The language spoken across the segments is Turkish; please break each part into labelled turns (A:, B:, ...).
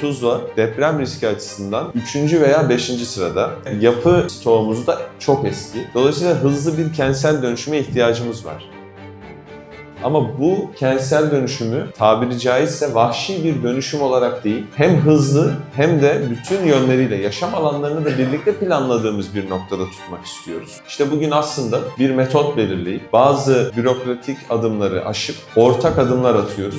A: Tuzla deprem riski açısından 3. veya 5. sırada. Yapı stoğumuz da çok eski. Dolayısıyla hızlı bir kentsel dönüşüme ihtiyacımız var. Ama bu kentsel dönüşümü tabiri caizse vahşi bir dönüşüm olarak değil, hem hızlı hem de bütün yönleriyle yaşam alanlarını da birlikte planladığımız bir noktada tutmak istiyoruz. İşte bugün aslında bir metot belirleyip bazı bürokratik adımları aşıp ortak adımlar atıyoruz.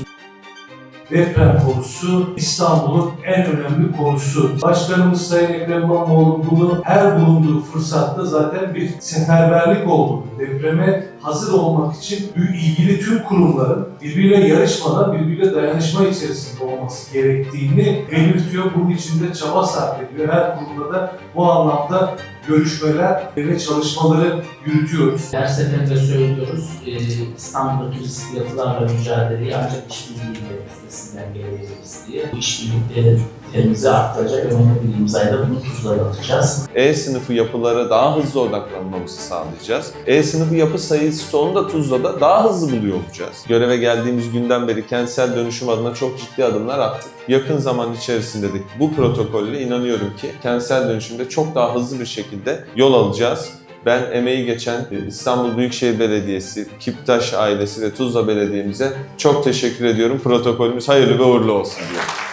B: Deprem konusu İstanbul'un en önemli konusu. Başkanımız Sayın Ekrem İmamoğlu bunu her bulunduğu fırsatta zaten bir seferberlik olduğunu, depreme hazır olmak için ilgili tüm kurumların birbiriyle yarışmadan, birbiriyle dayanışma içerisinde olması gerektiğini belirtiyor. Bunun için de çaba sarf ediyor. Her kurumda da bu anlamda görüşmeler ve çalışmaları yürütüyoruz.
C: Her seferinde söylüyoruz, e, İstanbul'daki riskli yapılarla mücadeleyi ancak işbirliğiyle üstesinden gelebiliriz diye. Bu işbirliklerimizi arttıracak önemli bir imzayla bunu tuzlara atacağız.
A: E sınıfı yapılara daha hızlı odaklanmamızı sağlayacağız. E sınıfı yapı sayı stoğunu da Tuzla'da daha hızlı buluyor olacağız. Göreve geldiğimiz günden beri kentsel dönüşüm adına çok ciddi adımlar attık. Yakın zaman içerisinde de bu protokolle inanıyorum ki kentsel dönüşümde çok daha hızlı bir şekilde yol alacağız. Ben emeği geçen e, İstanbul Büyükşehir Belediyesi, Kiptaş ailesi ve Tuzla Belediye'mize çok teşekkür ediyorum. Protokolümüz hayırlı ve uğurlu olsun diyorum.